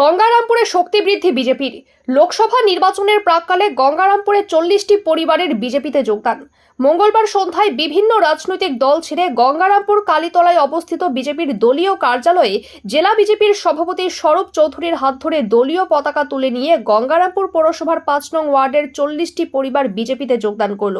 গঙ্গারামপুরে শক্তি বৃদ্ধি বিজেপির। লোকসভা নির্বাচনের প্রাককালে গঙ্গারামপুরে চল্লিশটি পরিবারের বিজেপিতে যোগদান। মঙ্গলবার সন্ধ্যায় বিভিন্ন রাজনৈতিক দল ছেড়ে গঙ্গারামপুর কালীতলায় অবস্থিত বিজেপির দলীয় কার্যালয়ে জেলা বিজেপির সভাপতি স্বরূপ চৌধুরীর হাত ধরে দলীয় পতাকা তুলে নিয়ে গঙ্গারামপুর পৌরসভার পাঁচ নং ওয়ার্ডের চল্লিশটি পরিবার বিজেপিতে যোগদান করল।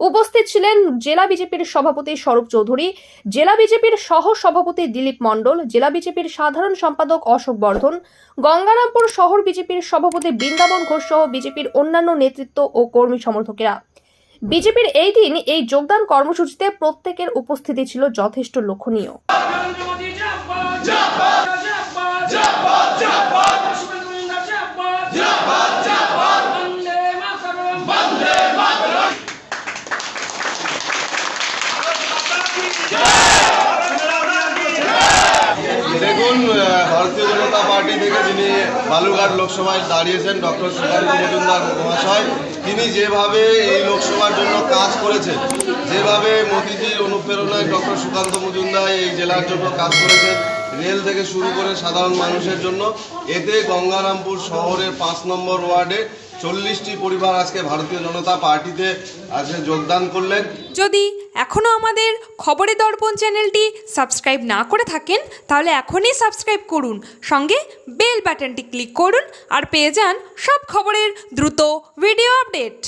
উপস্থিত ছিলেন জেলা বিজেপির সভাপতি স্বরূপ চৌধুরী, জেলা বিজেপির সহ সভাপতি দিলীপ মণ্ডল, জেলা বিজেপির সাধারণ সম্পাদক অশোক বর্ধন, গঙ্গারামপুর শহর বিজেপির সভাপতি বৃন্দাবন ঘোষ সহ বিজেপির অন্যান্য নেতৃত্ব ও কর্মী সমর্থকেরা। বিজেপির এই দিন এই যোগদান কর্মসূচিতে প্রত্যেকের উপস্থিতি ছিল যথেষ্ট লক্ষণীয়। দেখুন ভারতীয় জনতা পার্টি থেকে যিনি বালুরঘাট লোকসভায় দাঁড়িয়েছেন, ডক্টর সুকান্ত মজুমদার মহাশয়, তিনি যেভাবে এই লোকসভার জন্য কাজ করেছেন, যেভাবে মোদিজির অনুপ্রেরণায় ডক্টর সুকান্ত মজুমদার এই জেলার জন্য কাজ করেছেন, রেল থেকে শুরু করে সাধারণ মানুষের জন্য, এতে গঙ্গারামপুর শহরের পাঁচ নম্বর ওয়ার্ডে চল্লিশটি পরিবার আজকে ভারতীয় জনতা পার্টিতে আজকে যোগদান করলেন। যদি এখনও আমাদের খবরে দর্পণ চ্যানেলটি সাবস্ক্রাইব না করে থাকেন, তাহলে এখনই সাবস্ক্রাইব করুন। সঙ্গে বেল বাটনটি ক্লিক করুন আর পেয়ে যান সব খবরের দ্রুত ভিডিও আপডেট।